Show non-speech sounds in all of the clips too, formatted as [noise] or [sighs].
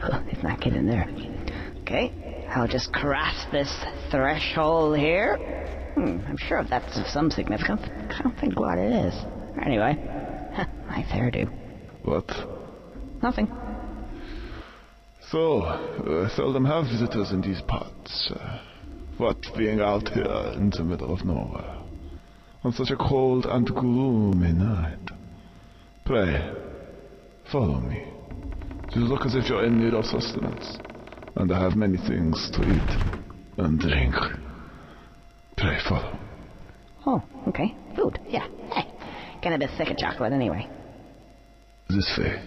There's not getting there. Okay, I'll just cross this threshold here. Hmm, I'm sure that's of some significance. I don't think what it is. Anyway, my hairdo. What? Nothing. So, uh, seldom have visitors in these parts. Uh, what being out here in the middle of nowhere on such a cold and gloomy night? Pray, follow me. You look as if you're in need of sustenance, and I have many things to eat and drink. Pray follow. Oh, okay. Food, yeah. Hey, get a bit sick of chocolate anyway. This way.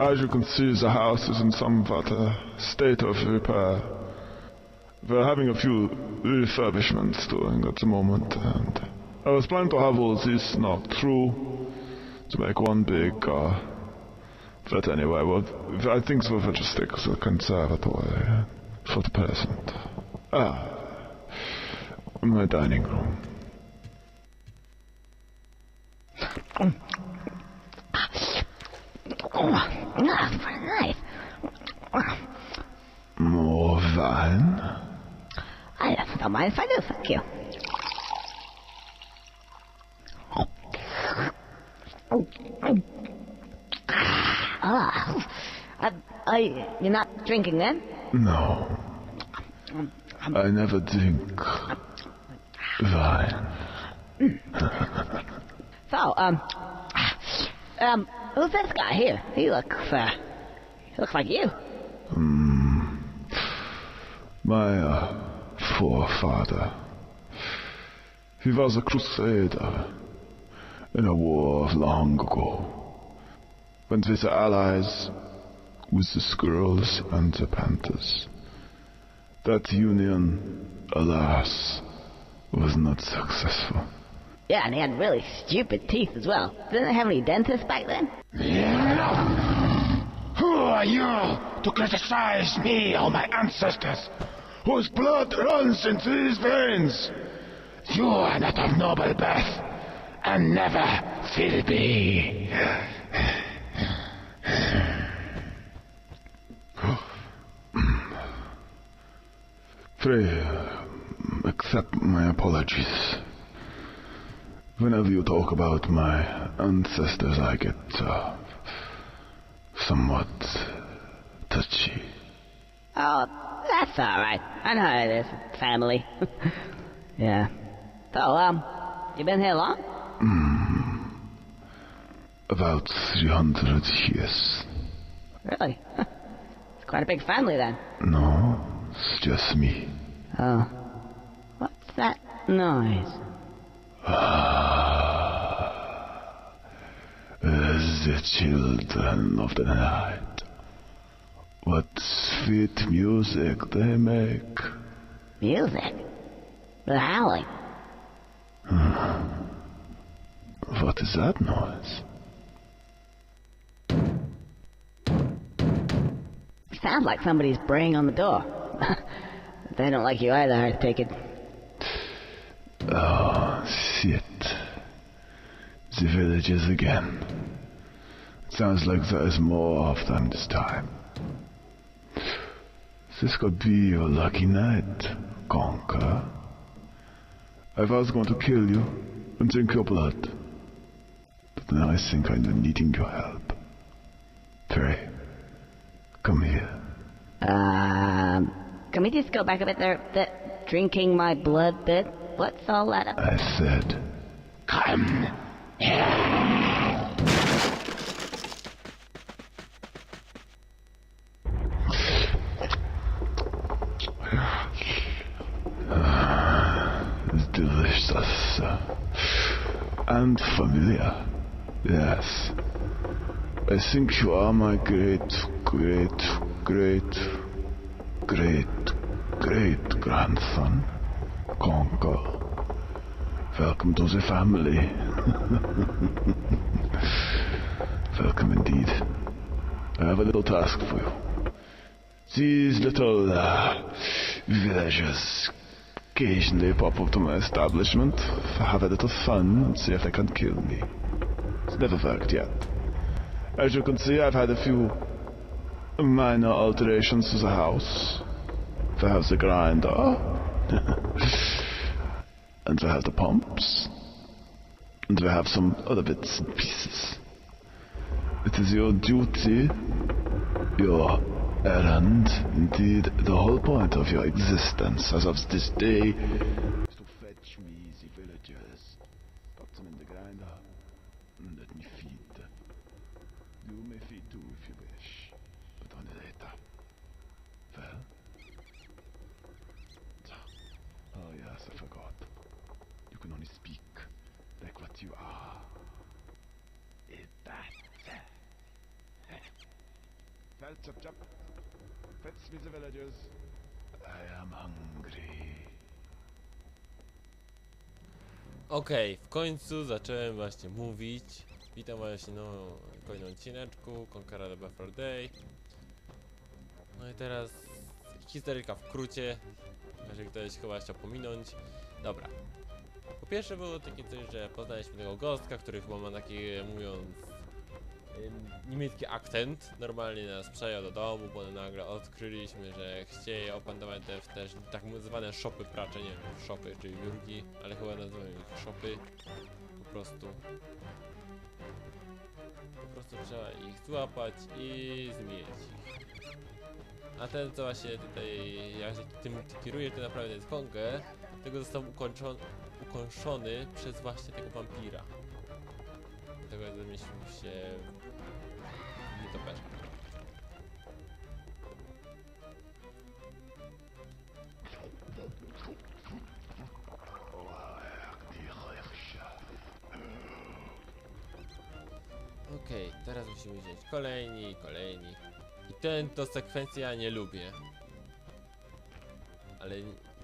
As you can see, the house is in somewhat a state of repair. We're having a few refurbishments doing at the moment, and I was planning to have all this knocked through to make one big, uh, but anyway, well, I think we'll just stick to the conservatory for the present. Ah, my dining room. More wine? I don't mind if I do, thank you. Ah, You're not drinking then? No. I never drink wine. [laughs] So, um, um, who's this guy here? He looks, uh, he looks like you. My uh, forefather. He was a crusader in a war long ago. Went with the allies, with the squirrels and the panthers. That union, alas, was not successful. Yeah, and they had really stupid teeth as well. Didn't they have any dentists back then? Who are you to criticize me or my ancestors, whose blood runs into these veins? You are not of noble birth, and never will be. Uh, accept my apologies. Whenever you talk about my ancestors, I get uh, somewhat touchy. Oh, that's alright. I know how it is. Family. [laughs] yeah. So, um, you been here long? About 300 years. Really? [laughs] it's quite a big family then. No, it's just me. Oh. What's that noise? Ah, The children of the night. What sweet music they make. Music? The howling. [sighs] What is that noise? Sounds like somebody's braying on the door. They don't like you either, I take it. Oh, shit. The villagers again. Sounds like there is more of them this time. This could be your lucky night, Conquer. I was going to kill you and drink your blood. But now I think I'm needing your help. Pray, come here. Um, can we just go back a bit there? That drinking my blood bit? What's all that? I said, Come [sighs] It's delicious. uh, And familiar. Yes. I think you are my great, great, great, great, great grandson. Congo. Welcome to the family. [laughs] Welcome indeed. I have a little task for you. These little uh, villagers occasionally pop up to my establishment, have a little fun, and see if they can kill me. It's never worked yet. As you can see, I've had a few minor alterations to the house. We have the grinder. and we have the pumps. And we have some other bits and pieces. It is your duty, your errand, indeed the whole point of your existence as of this day, is to fetch me the villagers, put them in the grinder, and let me feed them. You may feed too if you wish, but only later. I forgot. You can only speak like what you are. Is that? Well, chop chop. Fetch me the villagers. I am hungry. Okej, w końcu zacząłem właśnie mówić. Witam właśnie no w kolejnym odcineczku Conqueror the Before Day. No i teraz historyjka w krócie, jeżeli ktoś chyba chciał pominąć. Dobra. Po pierwsze było takie coś, że poznaliśmy tego gostka, który chyba ma taki, mówiąc, niemiecki akcent. Normalnie nas przejął do domu, potem nagle odkryliśmy, że chcieli opanować te też tak zwane shopy pracze, nie wiem, shopy czy biurki, ale chyba nazywają ich shopy. Po prostu. Po prostu trzeba ich złapać i zmienić ich. A ten co właśnie tutaj, jak się tym kieruje, to naprawdę jest Kongę, tego został ukończony, przez właśnie tego wampira. Dlatego zamieścił się w nietoperze. Okej, teraz musimy wziąć kolejni, kolejni. Ten to sekwencja nie lubię. Ale,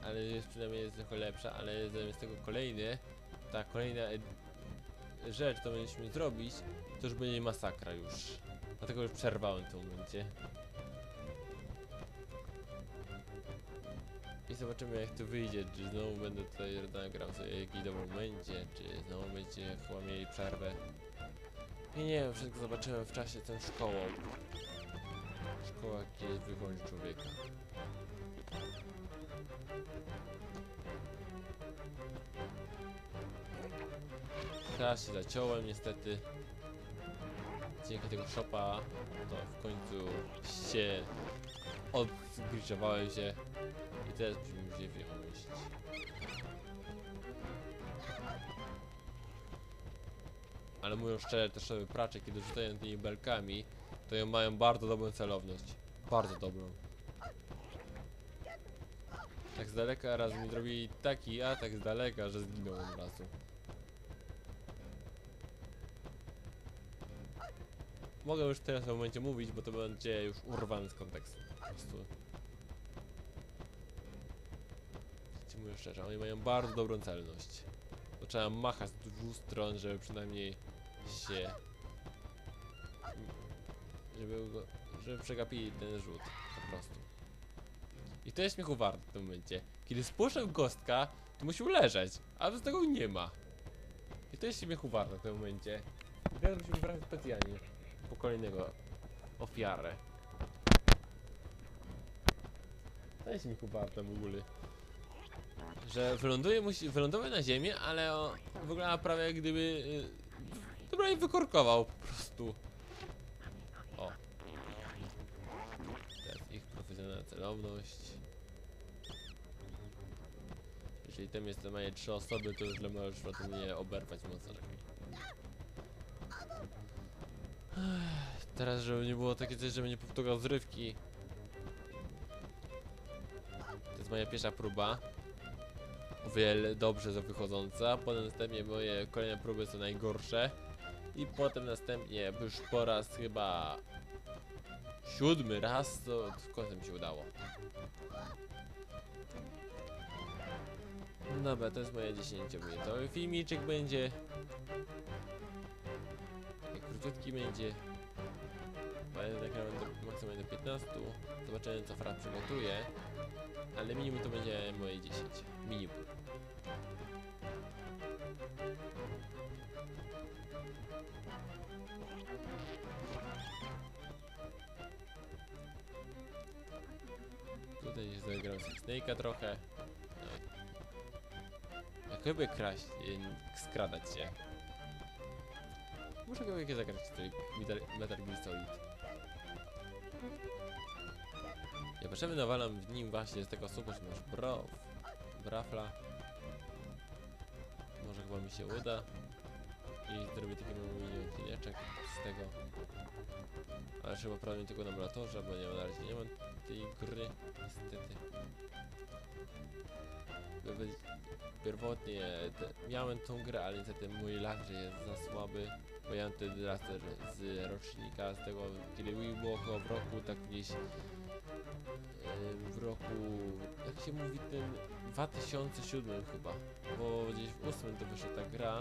ale jest przynajmniej jest trochę lepsza, ale zamiast tego kolejny, ta kolejna rzecz, co mieliśmy zrobić, to już będzie masakra już. Dlatego już przerwałem tym momencie. I zobaczymy jak to wyjdzie, czy znowu będę tutaj nagrał sobie jakiś dobry momencie, czy znowu będziecie chyba mieli przerwę. I nie wiem, wszystko zobaczyłem w czasie tą szkołą. Szkoła kiedyś wychodzi człowieka. Teraz się zaciąłem niestety. Dzięki tego shopa to w końcu się odgrzewałem się i teraz musimy się wyjąć. Ale mówiąc szczerze, te szowy pracze, kiedy rzucają tymi belkami, to ją mają bardzo dobrą celowność. Bardzo dobrą. Tak z daleka raz mi zrobili taki atak z daleka, że zginąłem razu. Mogę już teraz w tym momencie mówić, bo to będzie już urwane z kontekstu. Po prostu. Ci mówię szczerze, oni mają bardzo dobrą celność. To trzeba machać z dwóch stron, żeby przynajmniej się... Żeby, żeby przegapili ten rzut, po prostu. I to jest śmiechu warte w tym momencie. Kiedy spuszczę gostka, to musi leżeć, a bez tego nie ma. I to jest śmiechu warte w tym momencie. I teraz musimy wracać specjalnie po kolejnego ofiarę. To jest śmiechu warte w ogóle. Że wyląduje, musi wylądować na ziemię, ale on wygląda prawie jak gdyby... Yy, dobra, i wykorkował po prostu. O. Teraz ich profesjonalna celowność. Jeżeli tam jest normalnie trzy osoby, to już możesz potem mnie oberwać mocno. Teraz, żeby nie było takie coś, żeby nie powtórzył zrywki. To jest moja pierwsza próba. O wiele dobrze za wychodząca. Potem następnie moje kolejne próby są najgorsze. I potem następnie już po raz chyba siódmy raz, to w końcu mi się udało. Dobra, to jest moje 10-minutowy filmiczek będzie. Taki króciutki będzie. Będę nagrałem do, maksymalnie do 15. Zobaczymy co Fra przygotuje. Ale minimum to będzie moje 10. Minimum. Tutaj zagram sobie Snake'a trochę. No. Jak lubię kraść, y, skradać się. Muszę go jakie zagrać tutaj Metal, Gear Solid. Ja potrzeby nawalam w nim właśnie z tego super, masz bro, brafla. Może chyba mi się uda. I zrobię taki mały odcineczek z tego. Ale trzeba prawie tylko na emulatorze, bo nie na razie nie mam tej gry, niestety. Pierwotnie miałem tą grę, ale niestety mój laser jest za słaby, bo ja mam ten laser z rocznika, z tego kiedy Wii było około w roku, tak gdzieś em, w roku, jak się mówi ten 2007 chyba, bo gdzieś w 8 to wyszła ta gra